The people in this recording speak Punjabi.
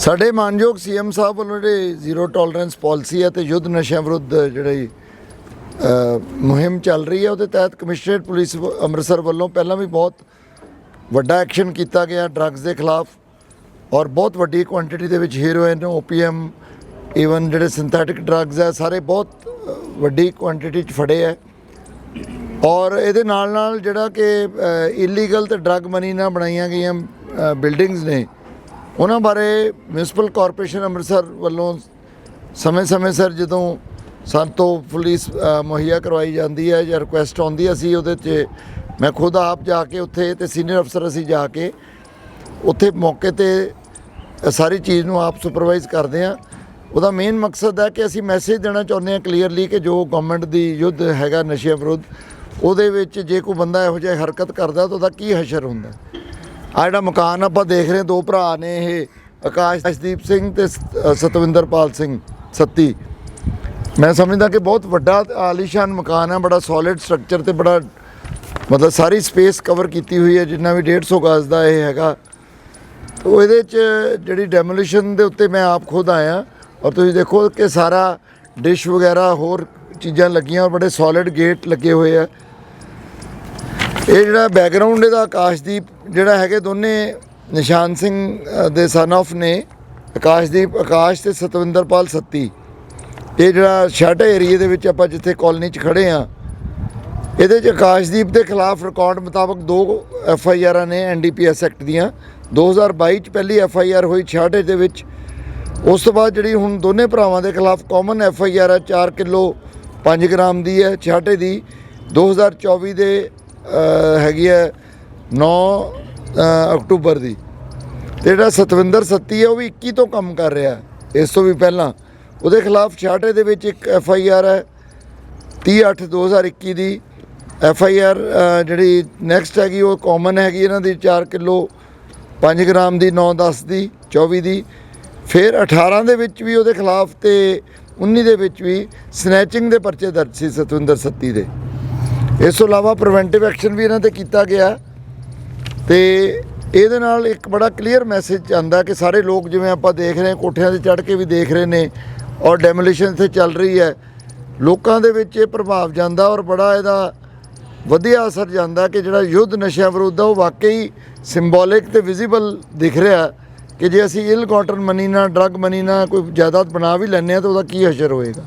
ਸਾਡੇ ਮਾਨਯੋਗ ਸੀਐਮ ਸਾਹਿਬ ਵੱਲੋਂ ਜਿਹੜੇ ਜ਼ੀਰੋ ਟੋਲਰੈਂਸ ਪਾਲਿਸੀ ਹੈ ਤੇ ਯੁੱਧ ਨਸ਼ਿਆਂ ਵਿਰੁੱਧ ਜਿਹੜੀ ਮੁਹਿੰਮ ਚੱਲ ਰਹੀ ਹੈ, ਉਹਦੇ ਤਹਿਤ ਕਮਿਸ਼ਨਰੇਟ ਪੁਲਿਸ ਵ- ਅੰਮ੍ਰਿਤਸਰ ਵੱਲੋਂ ਪਹਿਲਾਂ ਵੀ ਬਹੁਤ ਵੱਡਾ ਐਕਸ਼ਨ ਕੀਤਾ ਗਿਆ ਡਰੱਗਸ ਦੇ ਖਿਲਾਫ ਔਰ ਬਹੁਤ ਵੱਡੀ ਕੁਆਂਟੀਟੀ ਦੇ ਵਿੱਚ ਹੀਰੋਇਨ ਓਪੀਐਮ ਈਵਨ ਜਿਹੜੇ ਸਿੰਥੈਟਿਕ ਡਰੱਗਸ ਹੈ, ਸਾਰੇ ਬਹੁਤ ਵੱਡੀ ਕੁਆਂਟੀਟੀ ਚ ਫੜੇ ਹੈ। ਔਰ ਇਹਦੇ ਨਾਲ ਨਾਲ ਜਿਹੜਾ ਕਿ ਇਲੀਗਲ ਤੇ ਡਰੱਗ ਮਨੀ ਨਾਲ ਬਣਾਈਆਂ ਗਈਆਂ ਬਿਲਡਿੰਗਸ ਨੇ ਉਹਨਾਂ ਬਾਰੇ ਮਿਊਨਿਸਪਲ ਕਾਰਪੋਰੇਸ਼ਨ ਅੰਮ੍ਰਿਤਸਰ ਵੱਲੋਂ ਸਮੇਂ-ਸਮੇਂ ਸਿਰ ਜਦੋਂ ਸਾਨੂੰ ਤੋਂ ਪੁਲਿਸ ਮੁਹੱਈਆ ਕਰਵਾਈ ਜਾਂਦੀ ਹੈ ਜਾਂ ਰਿਕੁਐਸਟ ਆਉਂਦੀ ਹੈ, ਅਸੀਂ ਉਹਦੇ 'ਚ ਮੈਂ ਖੁਦ ਆਪ ਜਾ ਕੇ ਉੱਥੇ ਤੇ ਸੀਨੀਅਰ ਅਫਸਰ ਅਸੀਂ ਜਾ ਕੇ ਉੱਥੇ ਮੌਕੇ ਤੇ ਸਾਰੀ ਚੀਜ਼ ਨੂੰ ਆਪ ਸੁਪਰਵਾਈਜ਼ ਕਰਦੇ ਹਾਂ। ਉਹਦਾ ਮੇਨ ਮਕਸਦ ਹੈ ਕਿ ਅਸੀਂ ਮੈਸੇਜ ਦੇਣਾ ਚਾਹੁੰਦੇ ਹਾਂ ਕਲੀਅਰਲੀ ਕਿ ਜੋ ਗਵਰਨਮੈਂਟ ਦੀ ਯੁੱਧ ਹੈਗਾ ਨਸ਼ਿਆਂ ਵਿਰੁੱਧ, ਉਹਦੇ ਵਿੱਚ ਜੇ ਕੋਈ ਬੰਦਾ ਇਹੋ ਜਿਹਾ ਹਰਕਤ ਕਰਦਾ ਤਾਂ ਉਹਦਾ ਕੀ ਹਸ਼ਰ ਹੁੰਦਾ? ਆ ਜਿਹੜਾ ਮਕਾਨ ਆਪਾਂ ਦੇਖ ਰਹੇ ਦੋ ਭਰਾ ਨੇ ਇਹ ਆਕਾਸ਼ਦੀਪ ਸਿੰਘ ਤੇ ਸ- ਸਤਵਿੰਦਰਪਾਲ ਸਿੰਘ, ਸੱਤੀ। ਮੈਂ ਸਮਝਦਾ ਕਿ ਬਹੁਤ ਵੱਡਾ ਆਲੀਸ਼ਾਨ ਮਕਾਨ ਹੈ, ਬੜਾ ਸੋਲਿਡ ਸਟਰਕਚਰ ਤੇ ਬੜਾ, ਮਤਲਬ ਸਾਰੀ ਸਪੇਸ ਕਵਰ ਕੀਤੀ ਹੋਈ ਹੈ, ਜਿੰਨਾ ਵੀ 150 ਗਜ਼ ਦਾ ਇਹ ਹੈਗਾ। ਉਹ ਇਹਦੇ ਚ ਜਿਹੜੀ ਡੈਮੋਲੀਸ਼ਨ ਦੇ ਉੱਤੇ ਮੈਂ ਆਪ ਖੁਦ ਆਇਆ, ਔਰ ਤੁਸੀਂ ਦੇਖੋ ਕਿ ਸਾਰਾ ਡਿਸ਼ ਵਗੈਰਾ ਹੋਰ ਚੀਜ਼ਾਂ ਲੱਗੀਆਂ, ਔਰ ਬੜੇ ਸੋਲਿਡ ਗੇਟ ਲੱਗੇ ਹੋਏ ਆ। ਇਹ ਜਿਹੜਾ ਬੈਕਗ੍ਰਾਉਂਡ ਇਹਦਾ ਆਕਾਸ਼ਦੀਪ ਜਿਹੜਾ ਹੈਗੇ ਦੋਨੇ ਨਿਸ਼ਾਨ ਸਿੰਘ ਦੇ ਸਨ ਆਫ ਨੇ, ਆਕਾਸ਼ਦੀਪ, ਆਕਾਸ਼ ਤੇ ਸਤਵਿੰਦਰਪਾਲ ਸੱਤੀ। ਇਹ ਜਿਹੜਾ ਸ਼ਾਟਾ ਏਰੀਏ ਦੇ ਵਿੱਚ ਆਪਾਂ ਜਿੱਥੇ ਕਾਲਨੀ 'ਚ ਖੜੇ ਆ ਇਹਦੇ 'ਚ ਆਕਾਸ਼ਦੀਪ ਦੇ ਖਿਲਾਫ ਰਿਕਾਰਡ ਮੁਤਾਬਕ ਦੋ ਐਫ ਆਈ ਆਰਾਂ ਨੇ N D P S act ਦੀਆਂ। 2022 ਚ ਪਹਿਲੀ ਐਫ ਆਈ ਆਰ ਹੋਈ 66 ਦੇ ਵਿੱਚ। ਉਸ ਤੋਂ ਬਾਅਦ ਜਿਹੜੀ ਹੁਣ ਦੋਨੇ ਭਰਾਵਾਂ ਦੇ ਖਿਲਾਫ ਕਾਮਨ ਐਫ ਆਈ ਆਰ ਹੈ 4 ਕਿਲੋ 5 ਗ੍ਰਾਮ ਦੀ ਹੈ 66 ਦੀ। 2024 ਦੇ ਹੈਗੀ ਹੈ 9 ਅਕਤੂਬਰ ਦੀ। ਤੇ ਜਿਹੜਾ ਸਤਵਿੰਦਰ ਸੱਤੀ ਹੈ, ਉਹ ਵੀ 21 ਤੋਂ ਕੰਮ ਕਰ ਰਿਹਾ। ਇਸ ਤੋਂ ਵੀ ਪਹਿਲਾਂ। ਉਹਦੇ ਖਿਲਾਫ 66 ਦੇ ਵਿੱਚ ਇੱਕ ਐਫ ਆਈ ਆਰ ਹੈ 30 2021 ਦੀ ਐਫ ਆਈ ਆਰ ਜਿਹੜੀ ਨੈਕਸਟ ਹੈਗੀ, ਉਹ ਕਾਮਨ ਹੈਗੀ ਇਹਨਾਂ ਦੀ 4 ਕਿਲੋ 5 ਗ੍ਰਾਮ ਦੀ 9 10 ਦੀ 24 ਦੀ। ਫਿਰ 18 ਦੇ ਵਿੱਚ ਵੀ ਉਹਦੇ ਖਿਲਾਫ ਤੇ 19 ਦੇ ਵਿੱਚ ਵੀ ਸਨੈਚਿੰਗ ਦੇ ਪਰਚੇ ਦਰਜ ਸੀ ਸਤਵਿੰਦਰ ਸੱਤੀ ਦੇ। ਇਸ ਤੋਂ ਇਲਾਵਾ ਪ੍ਰੀਵੈਂਟਿਵ ਐਕਸ਼ਨ ਵੀ ਇਹਨਾਂ ਤੇ ਕੀਤਾ ਗਿਆ। ਤੇ ਇਹਦੇ ਨਾਲ ਇੱਕ ਬੜਾ ਕਲੀਅਰ ਮੈਸੇਜ ਆਂਦਾ ਕਿ ਸਾਰੇ ਲੋਕ ਜਿਵੇਂ ਆਪਾਂ ਦੇਖ ਰਹੇ ਹਾਂ, ਕੋਠਿਆਂ ਤੇ ਚੜ੍ਹ ਕੇ ਵੀ ਦੇਖ ਰਹੇ ਨੇ ਔਰ ਡੈਮੋਲੀਸ਼ਨ ਇੱਥੇ ਚੱਲ ਰਹੀ ਹੈ। ਲੋਕਾਂ ਦੇ ਵਿੱਚ ਇਹ ਪ੍ਰਭਾਵ ਜਾਂਦਾ ਔਰ ਬੜਾ ਇਹਦਾ ਵਧੀਆ ਅਸਰ ਜਾਂਦਾ ਕਿ ਜਿਹੜਾ ਯੁੱਧ ਨਸ਼ਿਆਂ ਵਿਰੁੱਧ ਆ, ਉਹ ਵਾਕਈ ਸਿੰਬੋਲਿਕ ਤੇ ਵਿਜ਼ੀਬਲ ਦਿਖ ਰਿਹਾ ਕਿ ਜੇ ਅਸੀਂ ਇਲ ਕਾਟਨ ਮਨੀ ਨਾਲ ਡਰੱਗ ਮਨੀ ਨਾਲ ਕੋਈ ਜਾਇਦਾਦ ਬਣਾ ਵੀ ਲੈਂਦੇ ਆ ਤਾਂ ਉਹਦਾ ਕੀ ਅਸਰ ਹੋਏਗਾ?